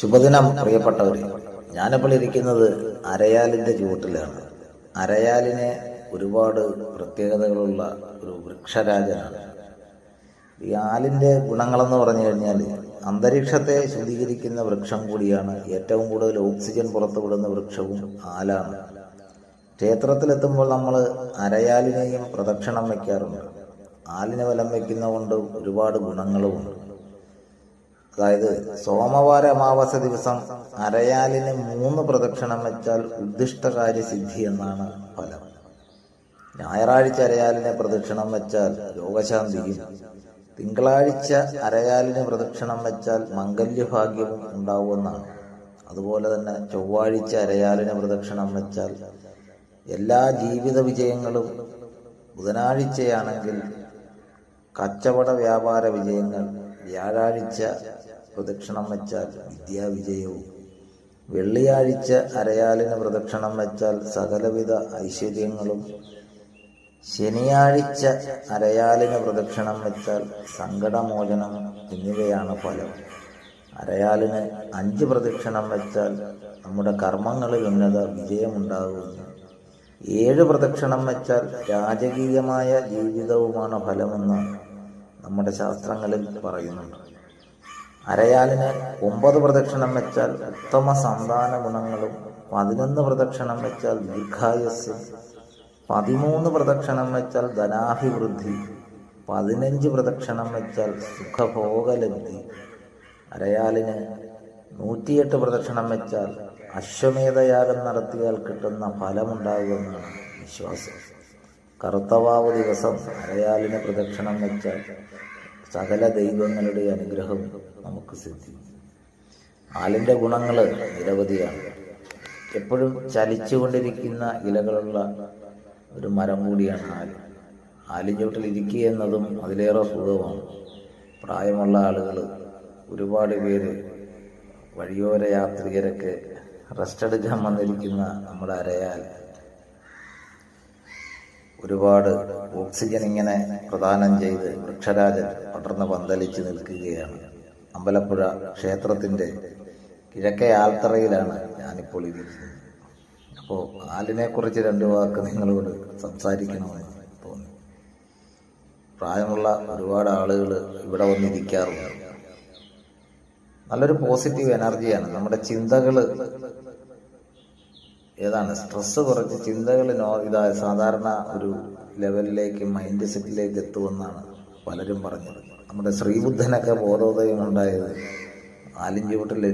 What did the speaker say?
ശുഭദിനം പ്രിയപ്പെട്ടവരെ ഞാനിപ്പോൾ ഇരിക്കുന്നത് അരയാലിന്റെ ചുവട്ടിലാണ്. അരയാലിനെ ഒരുപാട് പ്രത്യേകതകളുള്ള ഒരു വൃക്ഷരാജനാണ്. ഈ ആലിന്റെ ഗുണങ്ങളെന്ന് പറഞ്ഞു കഴിഞ്ഞാൽ അന്തരീക്ഷത്തെ ശുദ്ധീകരിക്കുന്ന വൃക്ഷം കൂടിയാണ് ഏറ്റവും കൂടുതൽ ഓക്സിജൻ പുറത്തുവിടുന്ന വൃക്ഷവും ആലാണ്. ക്ഷേത്രത്തിലെത്തുമ്പോൾ നമ്മൾ അരയാലിനെയും പ്രദക്ഷിണം വയ്ക്കാറുണ്ട്. ആലിനെ വലം വയ്ക്കുന്നതുകൊണ്ട് ഒരുപാട് ഗുണങ്ങളുമുണ്ട്. അതായത് സോമവാര അമാവാസ ദിവസം അരയാലിന് മൂന്ന് പ്രദക്ഷിണം വെച്ചാൽ ഉദ്ദിഷ്ടകാര്യ സിദ്ധി എന്നാണ് ഫലം. ഞായറാഴ്ച അരയാലിനെ പ്രദക്ഷിണം വെച്ചാൽ രോഗശാന്തിയും തിങ്കളാഴ്ച അരയാലിന് പ്രദക്ഷിണം വെച്ചാൽ മംഗല്യഭാഗ്യവും ഉണ്ടാവുമെന്നാണ് അതുപോലെ തന്നെ ചൊവ്വാഴ്ച അരയാലിന് പ്രദക്ഷിണം വെച്ചാൽ എല്ലാ ജീവിത വിജയങ്ങളും ബുധനാഴ്ചയാണെങ്കിൽ കച്ചവട വ്യാപാര വിജയങ്ങൾ വ്യാഴാഴ്ച പ്രദക്ഷിണം വെച്ചാൽ വിദ്യാവിജയവും. വെള്ളിയാഴ്ച അരയാലിന് പ്രദക്ഷിണം വെച്ചാൽ സകലവിധ ഐശ്വര്യങ്ങളും. ശനിയാഴ്ച അരയാലിന് പ്രദക്ഷിണം വെച്ചാൽ സങ്കടമോചനം എന്നിവയാണ് ഫലം. അരയാലിന് അഞ്ച് പ്രദക്ഷിണം വെച്ചാൽ നമ്മുടെ കർമ്മങ്ങളിൽ ഉന്നത വിജയമുണ്ടാകുന്നു ഏഴ് പ്രദക്ഷിണം വെച്ചാൽ രാജകീയമായ ജീവിതവുമാണ് ഫലമെന്ന് നമ്മുടെ ശാസ്ത്രങ്ങളിൽ പറയുന്നുണ്ട്. അരയാലിന് ഒമ്പത് പ്രദക്ഷിണം വെച്ചാൽ ഉത്തമ സന്താന ഗുണങ്ങളും പതിനൊന്ന് പ്രദക്ഷിണം വെച്ചാൽ ദീർഘായുസ് പതിമൂന്ന് പ്രദക്ഷിണം വെച്ചാൽ ധനാഭിവൃദ്ധി പതിനഞ്ച് പ്രദക്ഷിണം വെച്ചാൽ സുഖഭോഗലബ്ധി. അരയാലിന് നൂറ്റിയെട്ട് പ്രദക്ഷിണം വെച്ചാൽ അശ്വമേധയാഗം നടത്തിയാൽ കിട്ടുന്ന ഫലമുണ്ടാകുമെന്നാണ് വിശ്വാസം. കറുത്തവാവ് ദിവസം അരയാലിന് പ്രദക്ഷിണം വെച്ച സകല ദൈവങ്ങളുടെ അനുഗ്രഹം നമുക്ക് സിദ്ധിക്കും ആലിന്റെ ഗുണങ്ങൾ നിരവധിയാണ്. എപ്പോഴും ചലിച്ചുകൊണ്ടിരിക്കുന്ന ഇലകളുള്ള ഒരു മരം കൂടിയാണ് ആൽ. ഇരിക്കുക എന്നതും അതിലേറെ സുഖമാണ്. പ്രായമുള്ള ആളുകൾ ഒരുപാട് പേര് വഴിയോര യാത്രികരൊക്കെ റെസ്റ്റ് എടുക്കാൻ വന്നിരിക്കുന്ന നമ്മുടെ അരയാൽ ഒരുപാട് ഓക്സിജൻ ഇങ്ങനെ പ്രദാനം ചെയ്ത് വൃക്ഷരാജൻ പടർന്ന് പന്തലിച്ച് നിൽക്കുകയാണ്. അമ്പലപ്പുഴ ക്ഷേത്രത്തിന്റെ കിഴക്കേ ആൽത്തറയിലാണ് ഞാനിപ്പോൾ ഇരിക്കുന്നത്. അപ്പോൾ ആലിനെ കുറിച്ച് രണ്ട് വാക്ക് നിങ്ങളോട് സംസാരിക്കണമെന്ന് തോന്നി. പ്രായമുള്ള ഒരുപാട് ആളുകൾ ഇവിടെ വന്നിരിക്കാറുണ്ട്. നല്ലൊരു പോസിറ്റീവ് എനർജിയാണ് നമ്മുടെ ചിന്തകൾ ഏതാണ്? സ്ട്രെസ് കുറച്ച് ചിന്തകൾ നോ ഇതാ സാധാരണ ഒരു ലെവലിലേക്ക് മൈൻഡ് സെറ്റിലേക്ക് എത്തുമെന്നാണ് പലരും പറഞ്ഞത്. നമ്മുടെ ശ്രീബുദ്ധനൊക്കെ ബോധോദയം ഉണ്ടായത് ആലിഞ്ചുവട്ടിൽ